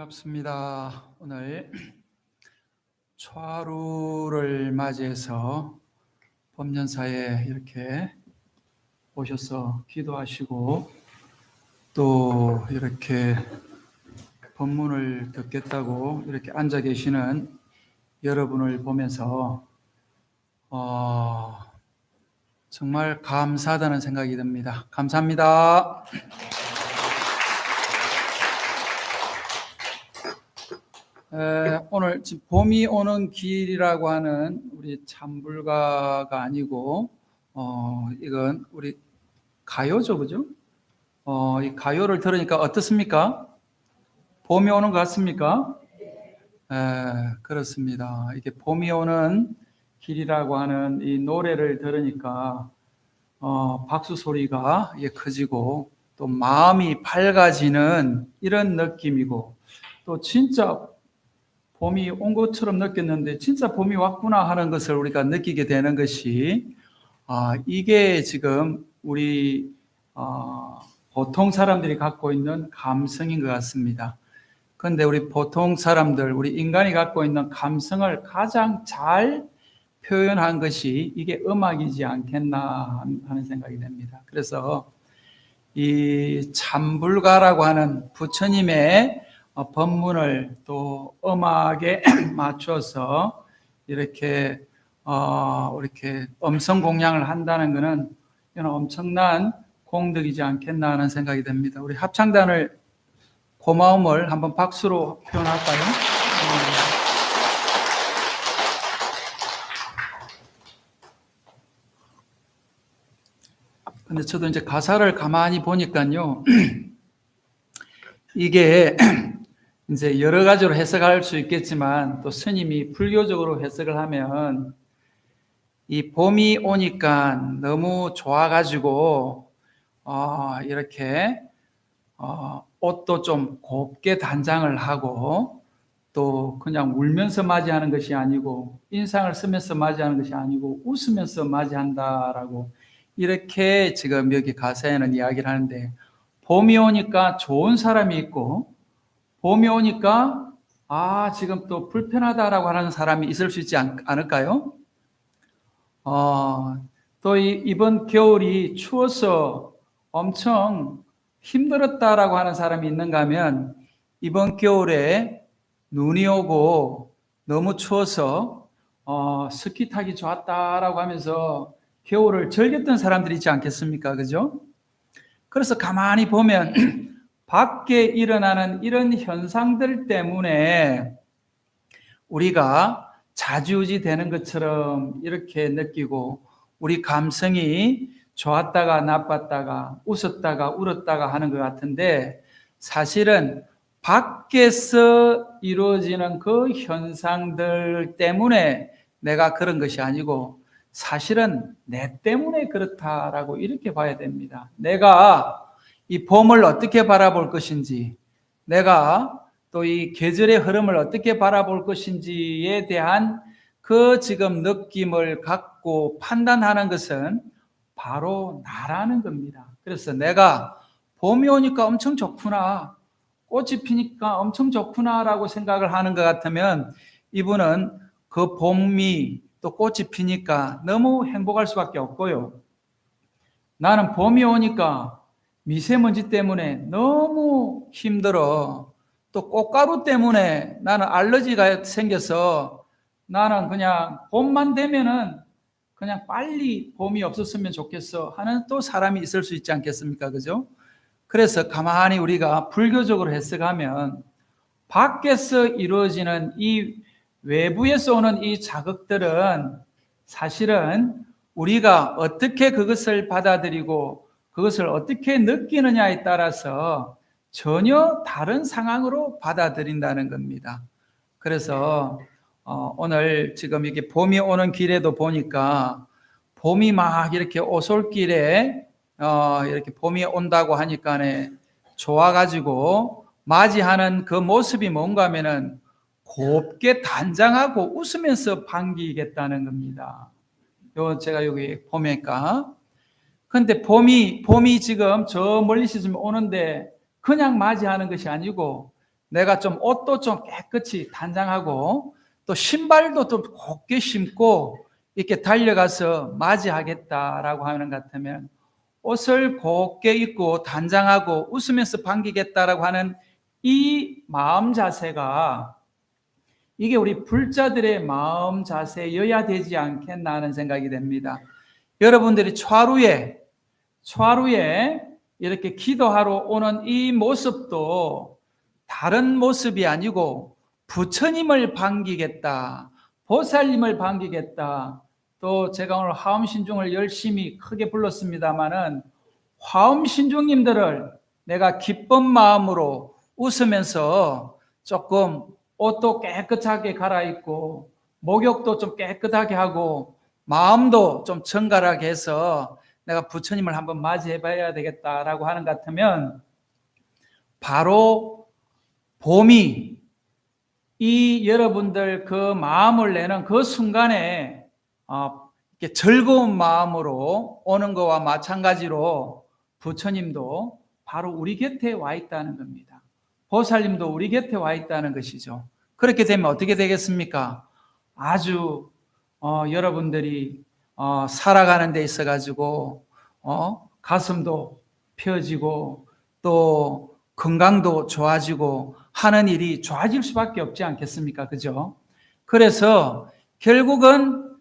반갑습니다. 오늘 초하루를 맞이해서 법년사에 이렇게 오셔서 기도하시고 또 이렇게 법문을 듣겠다고 이렇게 앉아 계시는 여러분을 보면서 어, 정말 감사하다는 생각이 듭니다. 감사합니다. 에, 오늘 지금 봄이 오는 길이라고 하는 우리 참불가가 아니고 어 이건 우리 가요죠, 그죠? 어, 이 가요를 들으니까 어떻습니까? 봄이 오는 것 같습니까? 에, 그렇습니다. 이게 봄이 오는 길이라고 하는 이 노래를 들으니까 어, 박수 소리가 예, 커지고 또 마음이 밝아지는 이런 느낌이고 또 진짜 봄이 온 것처럼 느꼈는데 진짜 봄이 왔구나 하는 것을 우리가 느끼게 되는 것이 아, 이게 지금 우리 어, 보통 사람들이 갖고 있는 감성인 것 같습니다. 그런데 우리 보통 사람들, 우리 인간이 갖고 있는 감성을 가장 잘 표현한 것이 이게 음악이지 않겠나 하는 생각이 듭니다. 그래서 이 참불가라고 하는 부처님의 어, 법문을 또 음악에 맞춰서 이렇게 어, 이렇게 음성 공양을 한다는 것은 엄청난 공덕이지 않겠나 하는 생각이 듭니다. 우리 합창단을 고마움을 한번 박수로 표현할까요? 근데 저도 이제 가사를 가만히 보니까요. 이게 이제 여러 가지로 해석할 수 있겠지만 또 스님이 불교적으로 해석을 하면 이 봄이 오니까 너무 좋아가지고 어, 이렇게 어, 옷도 좀 곱게 단장을 하고 또 그냥 울면서 맞이하는 것이 아니고 인상을 쓰면서 맞이하는 것이 아니고 웃으면서 맞이한다라고 이렇게 지금 여기 가사에는 이야기를 하는데 봄이 오니까 좋은 사람이 있고 봄이 오니까 아 지금 또 불편하다라고 하는 사람이 있을 수 있지 않, 을까요 어, 또 이, 이번 겨울이 추워서 엄청 힘들었다라고 하는 사람이 있는가 하면 이번 겨울에 눈이 오고 너무 추워서 어, 스키 타기 좋았다라고 하면서 겨울을 즐겼던 사람들이 있지 않겠습니까? 그죠? 그래서 가만히 보면 밖에 일어나는 이런 현상들 때문에 우리가 자주지 되는 것처럼 이렇게 느끼고 우리 감성이 좋았다가 나빴다가 웃었다가 울었다가 하는 것 같은데 사실은 밖에서 이루어지는 그 현상들 때문에 내가 그런 것이 아니고 사실은 내 때문에 그렇다라고 이렇게 봐야 됩니다. 내가 이 봄을 어떻게 바라볼 것인지, 내가 또 이 계절의 흐름을 어떻게 바라볼 것인지에 대한 그 지금 느낌을 갖고 판단하는 것은 바로 나라는 겁니다. 그래서 내가 봄이 오니까 엄청 좋구나, 꽃이 피니까 엄청 좋구나라고 생각을 하는 것 같으면 이분은 그 봄이 또 꽃이 피니까 너무 행복할 수밖에 없고요. 나는 봄이 오니까 미세먼지 때문에 너무 힘들어. 또 꽃가루 때문에 나는 알러지가 생겨서 나는 그냥 봄만 되면은 그냥 빨리 봄이 없었으면 좋겠어 하는 또 사람이 있을 수 있지 않겠습니까? 그죠? 그래서 가만히 우리가 불교적으로 해석하면 밖에서 이루어지는 이 외부에서 오는 이 자극들은 사실은 우리가 어떻게 그것을 받아들이고 그것을 어떻게 느끼느냐에 따라서 전혀 다른 상황으로 받아들인다는 겁니다. 그래서 어, 오늘 지금 이게 봄이 오는 길에도 보니까 봄이 막 이렇게 오솔길에 어, 이렇게 봄이 온다고 하니까네 좋아가지고 맞이하는 그 모습이 뭔가 하면은 곱게 단장하고 웃으면서 반기겠다는 겁니다. 요 제가 여기 보니까 근데 봄이 봄이 지금 저 멀리서 좀 오는데 그냥 맞이하는 것이 아니고 내가 좀 옷도 좀 깨끗이 단장하고 또 신발도 좀 곱게 신고 이렇게 달려가서 맞이하겠다라고 하는 것 같으면 옷을 곱게 입고 단장하고 웃으면서 반기겠다라고 하는 이 마음 자세가 이게 우리 불자들의 마음 자세여야 되지 않겠나 하는 생각이 됩니다. 여러분들이 차루에 차루에 이렇게 기도하러 오는 이 모습도 다른 모습이 아니고 부처님을 반기겠다. 보살님을 반기겠다. 또 제가 오늘 화엄신중을 열심히 크게 불렀습니다마는 화엄신중님들을 내가 기쁜 마음으로 웃으면서 조금 옷도 깨끗하게 갈아입고 목욕도 좀 깨끗하게 하고 마음도 좀 정갈하게 해서 내가 부처님을 한번 맞이해 봐야 되겠다라고 하는 것 같으면 바로 봄이 이 여러분들 그 마음을 내는 그 순간에 어, 이렇게 즐거운 마음으로 오는 것과 마찬가지로 부처님도 바로 우리 곁에 와 있다는 겁니다. 보살님도 우리 곁에 와 있다는 것이죠. 그렇게 되면 어떻게 되겠습니까? 아주 어, 여러분들이 어, 살아가는 데 있어 가지고 어, 가슴도 펴지고 또 건강도 좋아지고 하는 일이 좋아질 수밖에 없지 않겠습니까? 그죠? 그래서 결국은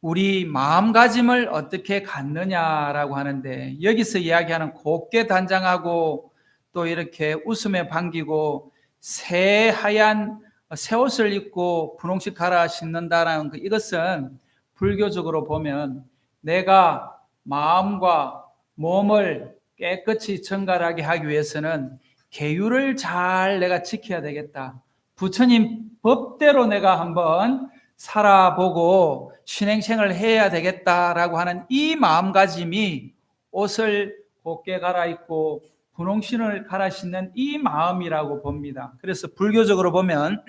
우리 마음가짐을 어떻게 갖느냐라고 하는데 여기서 이야기하는 곱게 단장하고 또 이렇게 웃음에 반기고 새 하얀 새 옷을 입고 분홍색 갈아 신는다라는 그 이것은 불교적으로 보면 내가 마음과 몸을 깨끗이 정갈하게 하기 위해서는 계율을 잘 내가 지켜야 되겠다. 부처님 법대로 내가 한번 살아보고 신행생을 해야 되겠다라고 하는 이 마음가짐이 옷을 곱게 갈아입고 분홍신을 갈아 신는 이 마음이라고 봅니다. 그래서 불교적으로 보면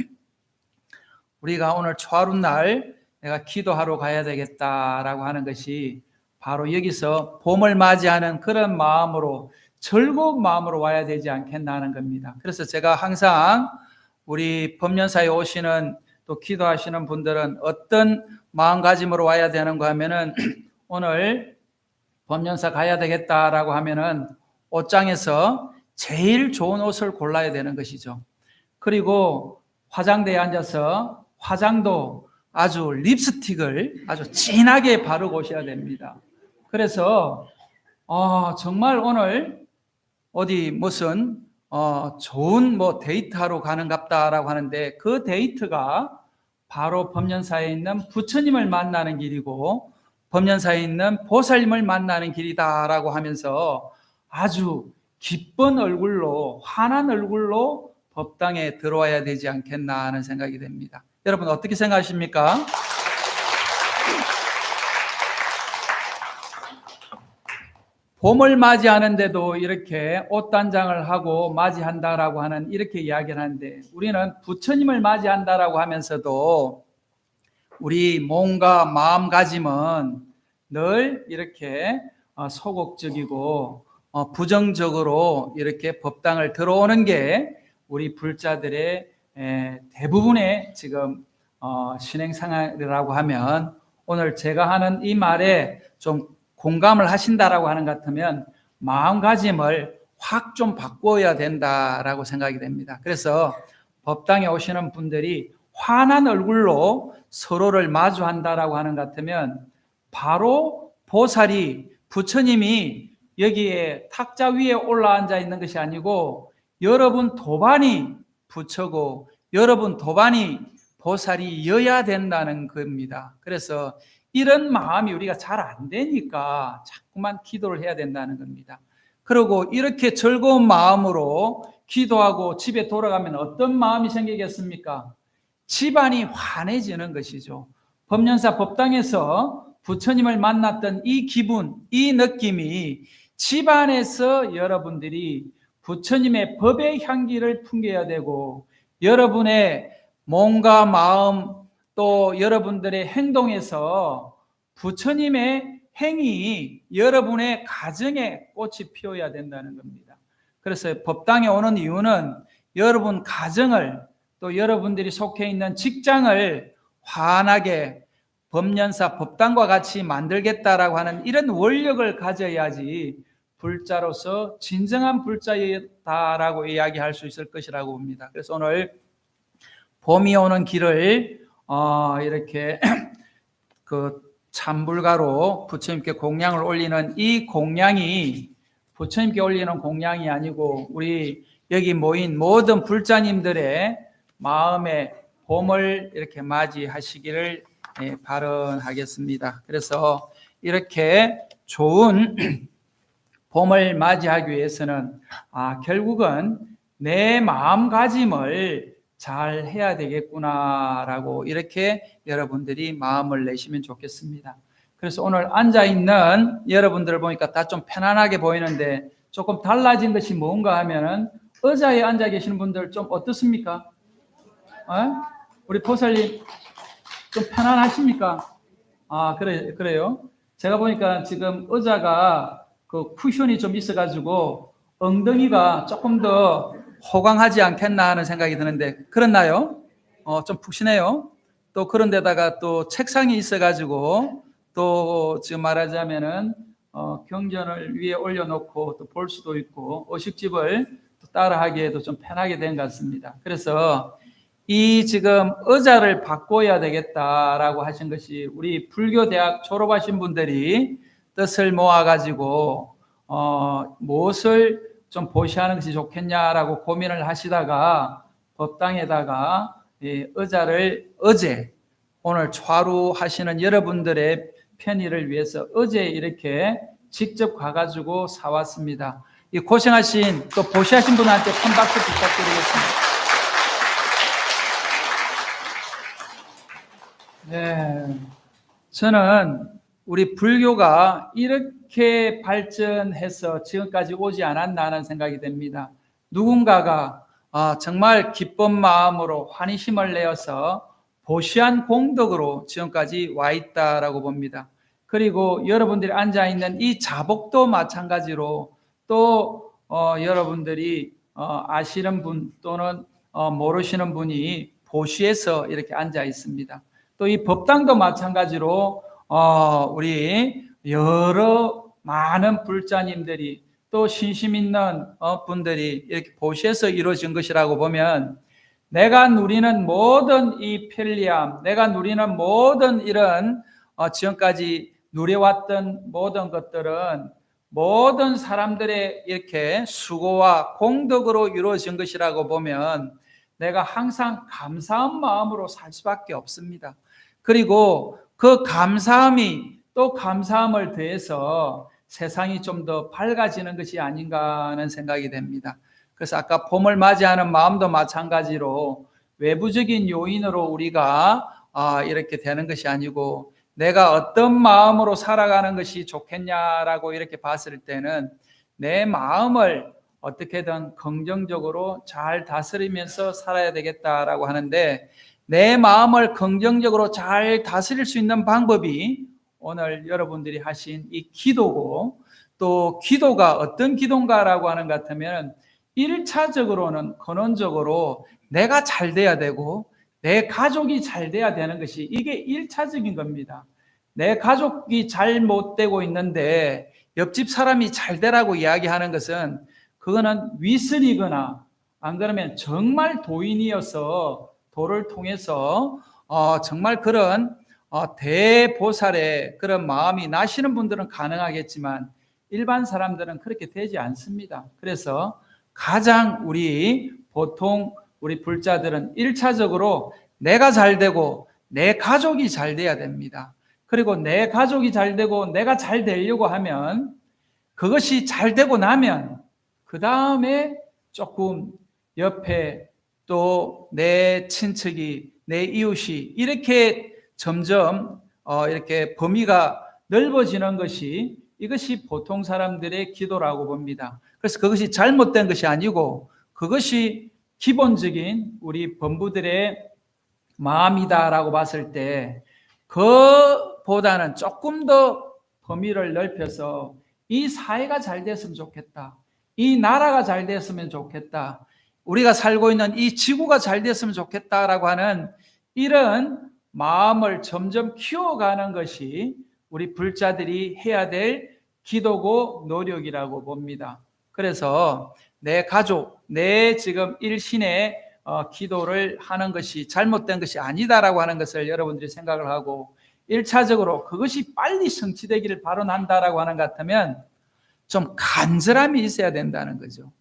우리가 오늘 초하룻날 내가 기도하러 가야 되겠다라고 하는 것이 바로 여기서 봄을 맞이하는 그런 마음으로 즐거운 마음으로 와야 되지 않겠나 하는 겁니다. 그래서 제가 항상 우리 법년사에 오시는 또 기도하시는 분들은 어떤 마음가짐으로 와야 되는가 하면은 오늘 법년사 가야 되겠다라고 하면은 옷장에서 제일 좋은 옷을 골라야 되는 것이죠. 그리고 화장대에 앉아서 화장도 아주 립스틱을 아주 진하게 바르고 오셔야 됩니다. 그래서 어, 정말 오늘 어디 무슨 어, 좋은 뭐 데이트하러 가는 갑다라고 하는데 그 데이트가 바로 법년사에 있는 부처님을 만나는 길이고 법년사에 있는 보살님을 만나는 길이다라고 하면서 아주 기쁜 얼굴로 환한 얼굴로 법당에 들어와야 되지 않겠나 하는 생각이 됩니다. 여러분 어떻게 생각하십니까? 봄을 맞이하는데도 이렇게 옷단장을 하고 맞이한다라고 하는 이렇게 이야기를 하는데 우리는 부처님을 맞이한다라고 하면서도 우리 몸과 마음가짐은 늘 이렇게 어, 소극적이고 어, 부정적으로 이렇게 법당을 들어오는 게 우리 불자들의 대부분의 지금 어, 신행 상황이라고 하면 오늘 제가 하는 이 말에 좀 공감을 하신다라고 하는 것 같으면 마음가짐을 확 좀 바꿔야 된다라고 생각이 됩니다. 그래서 법당에 오시는 분들이 환한 얼굴로 서로를 마주한다라고 하는 것 같으면 바로 보살이 부처님이 여기에 탁자 위에 올라앉아 있는 것이 아니고 여러분 도반이 부처고 여러분 도반이 보살이여야 된다는 겁니다. 그래서 이런 마음이 우리가 잘 안 되니까 자꾸만 기도를 해야 된다는 겁니다. 그리고 이렇게 즐거운 마음으로 기도하고 집에 돌아가면 어떤 마음이 생기겠습니까? 집안이 환해지는 것이죠. 법년사 법당에서 부처님을 만났던 이 기분, 이 느낌이 집안에서 여러분들이 부처님의 법의 향기를 풍겨야 되고 여러분의 몸과 마음, 또 여러분들의 행동에서 부처님의 행위 여러분의 가정에 꽃이 피어야 된다는 겁니다. 그래서 법당에 오는 이유는 여러분 가정을 또 여러분들이 속해 있는 직장을 환하게 법년사 법당과 같이 만들겠다라고 하는 이런 원력을 가져야지 불자로서 진정한 불자이다라고 이야기할 수 있을 것이라고 봅니다. 그래서 오늘 봄이 오는 길을 어, 이렇게 그 참불가로 부처님께 공양을 올리는 이 공양이 부처님께 올리는 공양이 아니고 우리 여기 모인 모든 불자님들의 마음에 봄을 이렇게 맞이하시기를 예, 발언하겠습니다. 그래서 이렇게 좋은 봄을 맞이하기 위해서는 아, 결국은 내 마음가짐을 잘 해야 되겠구나라고 이렇게 여러분들이 마음을 내시면 좋겠습니다. 그래서 오늘 앉아 있는 여러분들을 보니까 다 좀 편안하게 보이는데 조금 달라진 것이 뭔가 하면은 의자에 앉아 계시는 분들 좀 어떻습니까? 어? 우리 포설님 좀 편안하십니까? 아 그래 그래요. 제가 보니까 지금 의자가 그 쿠션이 좀 있어가지고 엉덩이가 조금 더 호강하지 않겠나 하는 생각이 드는데 그렇나요? 어, 좀 푹신해요. 또 그런 데다가 또 책상이 있어가지고 또 지금 말하자면은 어, 경전을 위에 올려놓고 또 볼 수도 있고 의식집을 또 따라하기에도 좀 편하게 된 것 같습니다. 그래서 이 지금 의자를 바꿔야 되겠다라고 하신 것이 우리 불교 대학 졸업하신 분들이 뜻을 모아가지고 어, 무엇을 좀 보시하는 것이 좋겠냐라고 고민을 하시다가 법당에다가 이 의자를 어제 오늘 좌루하시는 여러분들의 편의를 위해서 어제 이렇게 직접 가가지고 사왔습니다. 이 고생하신 또 보시하신 분한테 큰 박수 부탁드리겠습니다. 네, 저는 우리 불교가 이렇게 발전해서 지금까지 오지 않았나 하는 생각이 됩니다. 누군가가 아, 정말 기쁜 마음으로 환희심을 내어서 보시한 공덕으로 지금까지 와 있다라고 봅니다. 그리고 여러분들이 앉아 있는 이 자복도 마찬가지로 또 어, 여러분들이 어, 아시는 분 또는 어, 모르시는 분이 보시에서 이렇게 앉아 있습니다. 또 이 법당도 마찬가지로 어, 우리 여러 많은 불자님들이 또 신심 있는 어, 분들이 이렇게 보시에서 이루어진 것이라고 보면 내가 누리는 모든 이 편리함, 내가 누리는 모든 이런 어, 지금까지 누려왔던 모든 것들은 모든 사람들의 이렇게 수고와 공덕으로 이루어진 것이라고 보면 내가 항상 감사한 마음으로 살 수밖에 없습니다. 그리고 그 감사함이 또 감사함을 더해서 세상이 좀 더 밝아지는 것이 아닌가 하는 생각이 됩니다. 그래서 아까 봄을 맞이하는 마음도 마찬가지로 외부적인 요인으로 우리가 아, 이렇게 되는 것이 아니고 내가 어떤 마음으로 살아가는 것이 좋겠냐라고 이렇게 봤을 때는 내 마음을 어떻게든 긍정적으로 잘 다스리면서 살아야 되겠다라고 하는데 내 마음을 긍정적으로 잘 다스릴 수 있는 방법이 오늘 여러분들이 하신 이 기도고 또 기도가 어떤 기도인가라고 하는 것 같으면 1차적으로는 근원적으로 내가 잘 돼야 되고 내 가족이 잘 돼야 되는 것이 이게 1차적인 겁니다. 내 가족이 잘 못 되고 있는데 옆집 사람이 잘 되라고 이야기하는 것은 그거는 위선이거나 안 그러면 정말 도인이어서 도를 통해서 어, 정말 그런 어, 대보살의 그런 마음이 나시는 분들은 가능하겠지만 일반 사람들은 그렇게 되지 않습니다. 그래서 가장 우리 보통 우리 불자들은 1차적으로 내가 잘 되고 내 가족이 잘 돼야 됩니다. 그리고 내 가족이 잘 되고 내가 잘 되려고 하면 그것이 잘 되고 나면 그 다음에 조금 옆에 또 내 친척이 내 이웃이 이렇게 점점 어 이렇게 범위가 넓어지는 것이 이것이 보통 사람들의 기도라고 봅니다. 그래서 그것이 잘못된 것이 아니고 그것이 기본적인 우리 범부들의 마음이다라고 봤을 때 그보다는 조금 더 범위를 넓혀서 이 사회가 잘 됐으면 좋겠다. 이 나라가 잘 됐으면 좋겠다. 우리가 살고 있는 이 지구가 잘 됐으면 좋겠다라고 하는 이런 마음을 점점 키워가는 것이 우리 불자들이 해야 될 기도고 노력이라고 봅니다. 그래서 내 가족, 내 지금 일신의 어, 기도를 하는 것이 잘못된 것이 아니다라고 하는 것을 여러분들이 생각을 하고 일차적으로 그것이 빨리 성취되기를 바라난다라고 하는 것 같으면 좀 간절함이 있어야 된다는 거죠.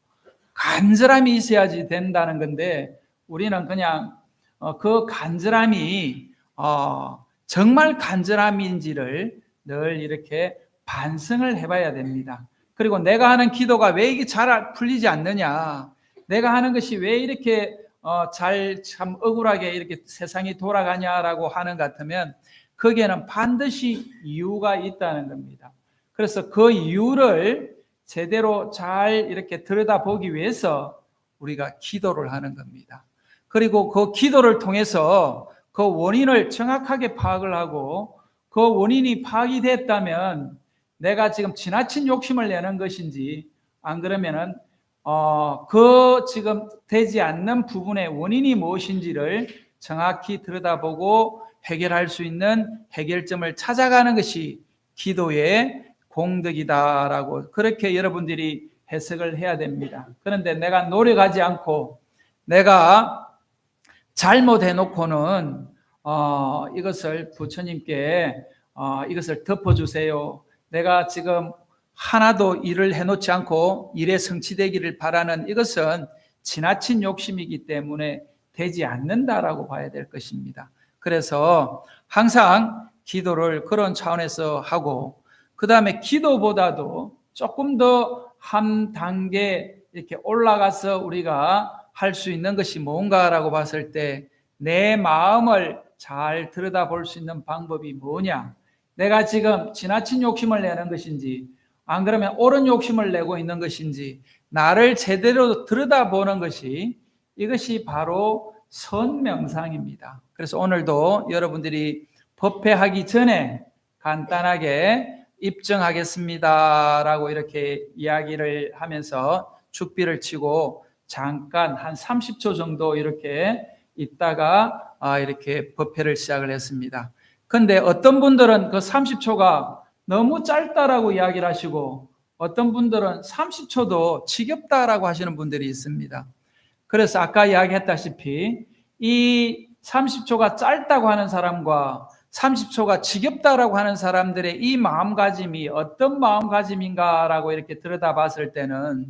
간절함이 있어야지 된다는 건데 우리는 그냥 어, 그 간절함이 어, 정말 간절함인지를 늘 이렇게 반성을 해봐야 됩니다. 그리고 내가 하는 기도가 왜 이게 잘 풀리지 않느냐? 내가 하는 것이 왜 이렇게 어, 잘참 억울하게 이렇게 세상이 돌아가냐라고 하는 것 같으면 거기에는 반드시 이유가 있다는 겁니다. 그래서 그 이유를 제대로 잘 이렇게 들여다보기 위해서 우리가 기도를 하는 겁니다. 그리고 그 기도를 통해서 그 원인을 정확하게 파악을 하고 그 원인이 파악이 됐다면 내가 지금 지나친 욕심을 내는 것인지 안 그러면은 어, 그 지금 되지 않는 부분의 원인이 무엇인지를 정확히 들여다보고 해결할 수 있는 해결점을 찾아가는 것이 기도의 공덕이다라고 그렇게 여러분들이 해석을 해야 됩니다. 그런데 내가 노력하지 않고 내가 잘못해 놓고는 어, 이것을 부처님께 어, 이것을 덮어주세요. 내가 지금 하나도 일을 해놓지 않고 일에 성취되기를 바라는 이것은 지나친 욕심이기 때문에 되지 않는다라고 봐야 될 것입니다. 그래서 항상 기도를 그런 차원에서 하고 그 다음에 기도보다도 조금 더 한 단계 이렇게 올라가서 우리가 할 수 있는 것이 뭔가라고 봤을 때 내 마음을 잘 들여다 볼 수 있는 방법이 뭐냐? 내가 지금 지나친 욕심을 내는 것인지 안 그러면 옳은 욕심을 내고 있는 것인지 나를 제대로 들여다 보는 것이 이것이 바로 선명상입니다. 그래서 오늘도 여러분들이 법회하기 전에 간단하게 입증하겠습니다라고 이렇게 이야기를 하면서 죽비를 치고 잠깐 한 30초 정도 이렇게 있다가 아, 이렇게 법회를 시작을 했습니다. 근데 어떤 분들은 그 30초가 너무 짧다라고 이야기를 하시고 어떤 분들은 30초도 지겹다라고 하시는 분들이 있습니다. 그래서 아까 이야기했다시피 이 30초가 짧다고 하는 사람과 30초가 지겹다라고 하는 사람들의 이 마음가짐이 어떤 마음가짐인가라고 이렇게 들여다봤을 때는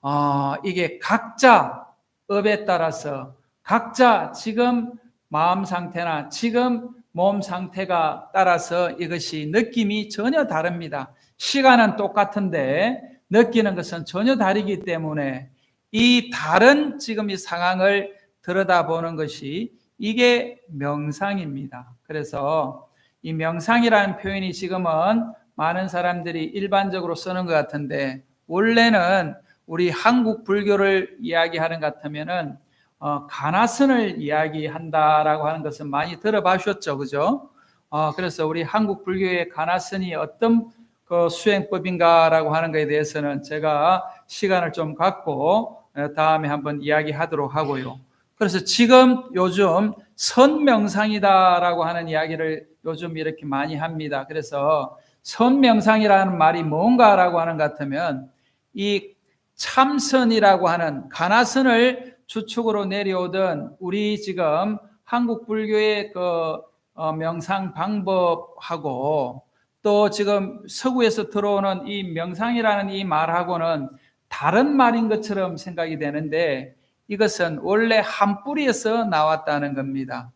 어, 이게 각자 업에 따라서 각자 지금 마음 상태나 지금 몸 상태가 따라서 이것이 느낌이 전혀 다릅니다. 시간은 똑같은데 느끼는 것은 전혀 다르기 때문에 이 다른 지금 이 상황을 들여다보는 것이 이게 명상입니다. 그래서 이 명상이라는 표현이 지금은 많은 사람들이 일반적으로 쓰는 것 같은데 원래는 우리 한국 불교를 이야기하는 것 같으면은 어, 가나선을 이야기한다라고 하는 것은 많이 들어봐셨죠, 그죠? 어, 그래서 우리 한국 불교의 가나선이 어떤 그 수행법인가라고 하는 것에 대해서는 제가 시간을 좀 갖고 어, 다음에 한번 이야기하도록 하고요. 그래서 지금 요즘 선명상이다라고 하는 이야기를 요즘 이렇게 많이 합니다. 그래서 선명상이라는 말이 뭔가라고 하는 것 같으면 이 참선이라고 하는 가나선을 주축으로 내려오던 우리 지금 한국 불교의 그 어, 명상 방법하고 또 지금 서구에서 들어오는 이 명상이라는 이 말하고는 다른 말인 것처럼 생각이 되는데 이것은 원래 한 뿌리에서 나왔다는 겁니다.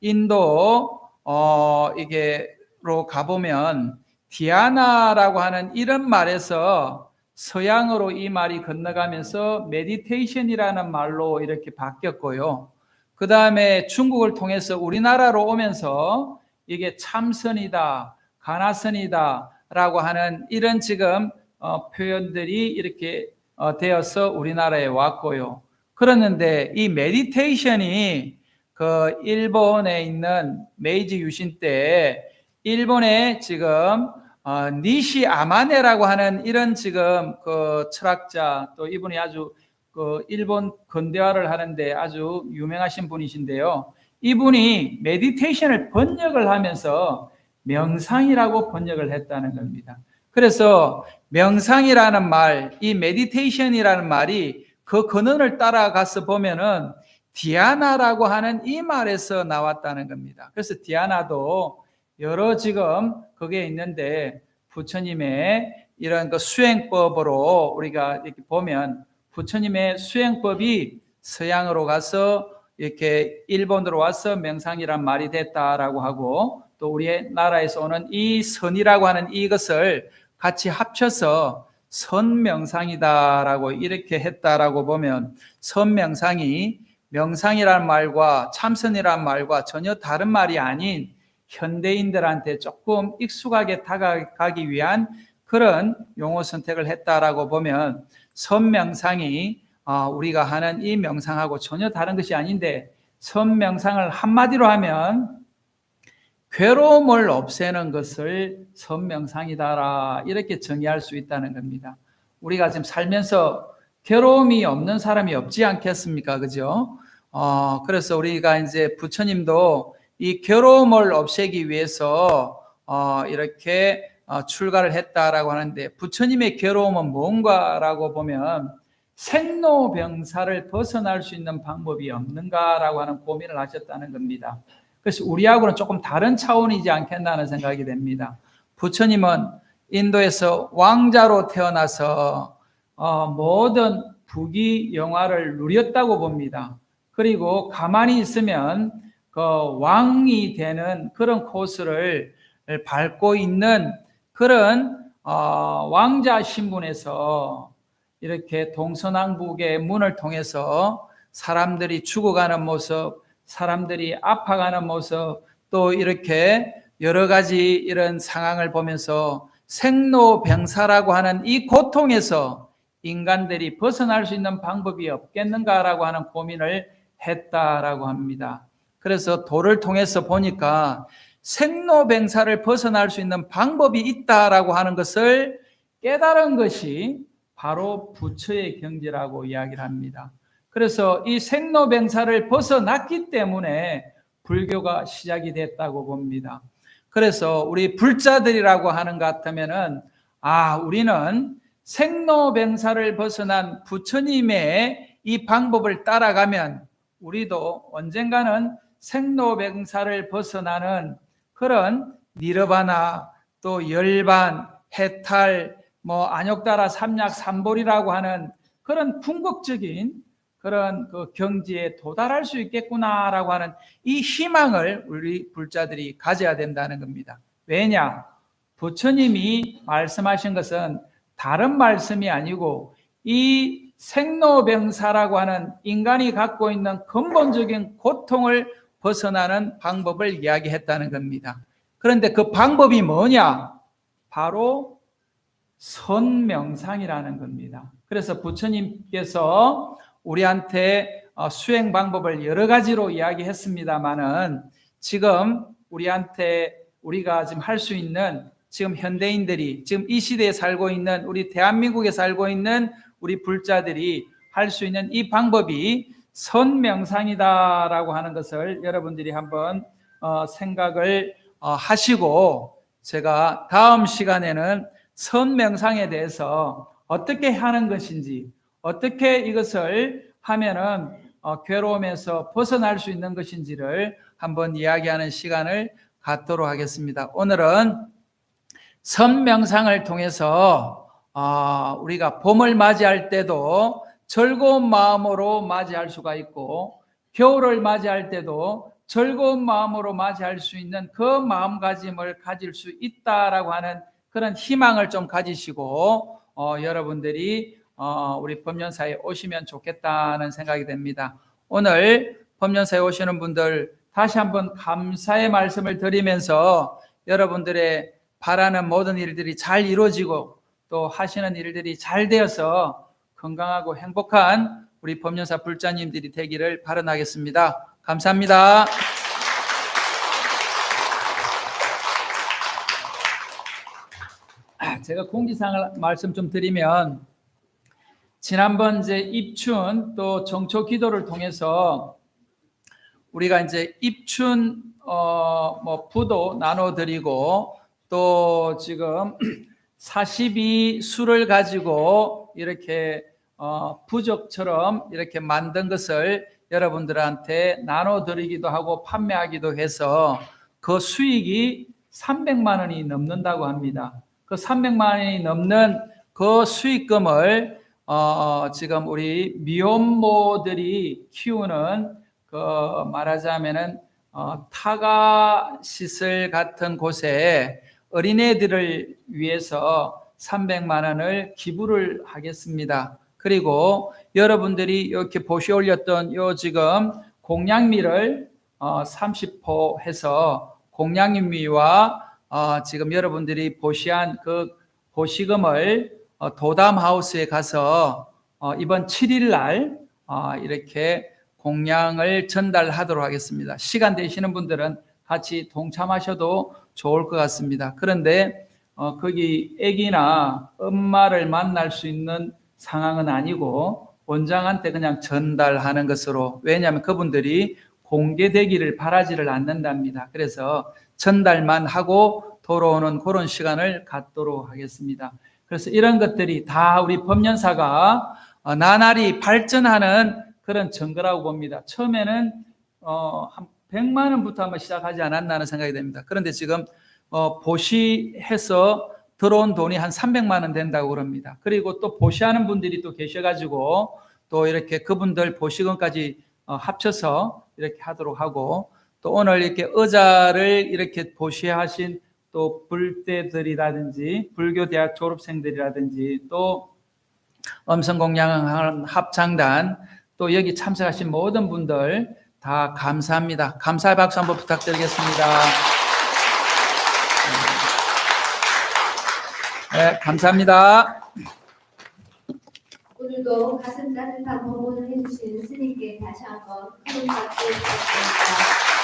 인도 어 이게로 가보면 디아나라고 하는 이런 말에서 서양으로 이 말이 건너가면서 메디테이션이라는 말로 이렇게 바뀌었고요. 그 다음에 중국을 통해서 우리나라로 오면서 이게 참선이다, 가나선이다 라고 하는 이런 지금 어, 표현들이 이렇게 어, 되어서 우리나라에 왔고요. 그랬는데 이 메디테이션이 그 일본에 있는 메이지 유신 때 일본에 지금 어, 니시 아마네라고 하는 이런 지금 그 철학자 또 이분이 아주 그 일본 근대화를 하는데 아주 유명하신 분이신데요. 이분이 메디테이션을 번역을 하면서 명상이라고 번역을 했다는 겁니다. 그래서 명상이라는 말, 이 메디테이션이라는 말이 그 근원을 따라가서 보면은 디아나라고 하는 이 말에서 나왔다는 겁니다. 그래서 디아나도 여러 지금 그게 있는데 부처님의 이런 그 수행법으로 우리가 이렇게 보면 부처님의 수행법이 서양으로 가서 이렇게 일본으로 와서 명상이란 말이 됐다라고 하고 또 우리의 나라에서 오는 이 선이라고 하는 이것을 같이 합쳐서 선명상이다라고 이렇게 했다라고 보면 선명상이 명상이라는 말과 참선이라는 말과 전혀 다른 말이 아닌 현대인들한테 조금 익숙하게 다가가기 위한 그런 용어 선택을 했다라고 보면 선명상이 아, 우리가 하는 이 명상하고 전혀 다른 것이 아닌데 선명상을 한마디로 하면 괴로움을 없애는 것을 선명상이다라 이렇게 정의할 수 있다는 겁니다. 우리가 지금 살면서 괴로움이 없는 사람이 없지 않겠습니까? 그죠? 어, 그래서 우리가 이제 부처님도 이 괴로움을 없애기 위해서 어, 이렇게 어, 출가를 했다라고 하는데 부처님의 괴로움은 뭔가라고 보면 생로병사를 벗어날 수 있는 방법이 없는가라고 하는 고민을 하셨다는 겁니다. 그래서 우리하고는 조금 다른 차원이지 않겠나는 생각이 됩니다. 부처님은 인도에서 왕자로 태어나서 어, 모든 부귀 영화를 누렸다고 봅니다. 그리고 가만히 있으면 그 왕이 되는 그런 코스를 밟고 있는 그런 어, 왕자 신분에서 이렇게 동서남북의 문을 통해서 사람들이 죽어가는 모습, 사람들이 아파가는 모습, 또 이렇게 여러 가지 이런 상황을 보면서 생로병사라고 하는 이 고통에서 인간들이 벗어날 수 있는 방법이 없겠는가라고 하는 고민을 했다라고 합니다. 그래서 도를 통해서 보니까 생로병사를 벗어날 수 있는 방법이 있다라고 하는 것을 깨달은 것이 바로 부처의 경지라고 이야기를 합니다. 그래서 이 생로병사를 벗어났기 때문에 불교가 시작이 됐다고 봅니다. 그래서 우리 불자들이라고 하는 것 같으면은 아 우리는 생로병사를 벗어난 부처님의 이 방법을 따라가면 우리도 언젠가는 생로병사를 벗어나는 그런 니르바나 또 열반 해탈 뭐 안욕다라 삼약 삼볼이라고 하는 그런 궁극적인 그런 그 경지에 도달할 수 있겠구나라고 하는 이 희망을 우리 불자들이 가져야 된다는 겁니다. 왜냐? 부처님이 말씀하신 것은 다른 말씀이 아니고 이 생로병사라고 하는 인간이 갖고 있는 근본적인 고통을 벗어나는 방법을 이야기했다는 겁니다. 그런데 그 방법이 뭐냐? 바로 선명상이라는 겁니다. 그래서 부처님께서 우리한테 어, 수행 방법을 여러 가지로 이야기했습니다만은 지금 우리한테 우리가 지금 할 수 있는 지금 현대인들이 지금 이 시대에 살고 있는 우리 대한민국에 살고 있는 우리 불자들이 할 수 있는 이 방법이 선명상이다라고 하는 것을 여러분들이 한번 어, 생각을 어, 하시고 제가 다음 시간에는 선명상에 대해서 어떻게 하는 것인지 어떻게 이것을 하면은 어, 괴로움에서 벗어날 수 있는 것인지를 한번 이야기하는 시간을 갖도록 하겠습니다. 오늘은 선명상을 통해서 어, 우리가 봄을 맞이할 때도 즐거운 마음으로 맞이할 수가 있고 겨울을 맞이할 때도 즐거운 마음으로 맞이할 수 있는 그 마음가짐을 가질 수 있다라고 하는 그런 희망을 좀 가지시고 어, 여러분들이 어, 우리 법년사에 오시면 좋겠다는 생각이 됩니다. 오늘 법년사에 오시는 분들 다시 한번 감사의 말씀을 드리면서 여러분들의 바라는 모든 일들이 잘 이루어지고 또 하시는 일들이 잘 되어서 건강하고 행복한 우리 법년사 불자님들이 되기를 바라겠습니다. 감사합니다. 제가 공지사항을 말씀 좀 드리면 지난번 이제 입춘 또 정초 기도를 통해서 우리가 이제 입춘 어 뭐 부도 나눠 드리고 또 지금 42 수를 가지고 이렇게 어 부적처럼 이렇게 만든 것을 여러분들한테 나눠 드리기도 하고 판매하기도 해서 그 수익이 300만 원이 넘는다고 합니다. 그 300만 원이 넘는 그 수익금을 어, 지금 우리 미혼모들이 키우는 그 말하자면은 어, 타가 시설 같은 곳에 어린애들을 위해서 300만 원을 기부를 하겠습니다. 그리고 여러분들이 이렇게 보시 올렸던 요 지금 공양미를 어, 30포 해서 공양미와 어, 지금 여러분들이 보시한 그 보시금을 어, 도담 하우스에 가서 어, 이번 7일 날 어, 이렇게 공양을 전달하도록 하겠습니다. 시간 되시는 분들은 같이 동참하셔도 좋을 것 같습니다. 그런데 어, 거기 아기나 엄마를 만날 수 있는 상황은 아니고 원장한테 그냥 전달하는 것으로 왜냐하면 그분들이 공개되기를 바라지를 않는답니다. 그래서 전달만 하고 돌아오는 그런 시간을 갖도록 하겠습니다. 그래서 이런 것들이 다 우리 법연사가 어, 나날이 발전하는 그런 증거라고 봅니다. 처음에는 어, 한 100만 원부터 한번 시작하지 않았나 하는 생각이 됩니다. 그런데 지금 어, 보시해서 들어온 돈이 한 300만 원 된다고 그럽니다. 그리고 또 보시하는 분들이 또 계셔가지고 또 이렇게 그분들 보시금까지 어, 합쳐서 이렇게 하도록 하고 또 오늘 이렇게 의자를 이렇게 보시하신 또 불대들이라든지 불교 대학 졸업생들이라든지 또 음성공양 합창단 또 여기 참석하신 모든 분들 다 감사합니다. 감사의 박수 한번 부탁드리겠습니다. 네, 감사합니다. 오늘도 가슴 따뜻한 법문을 해주신 스님께 다시 한번 큰 박수 부탁드립니다.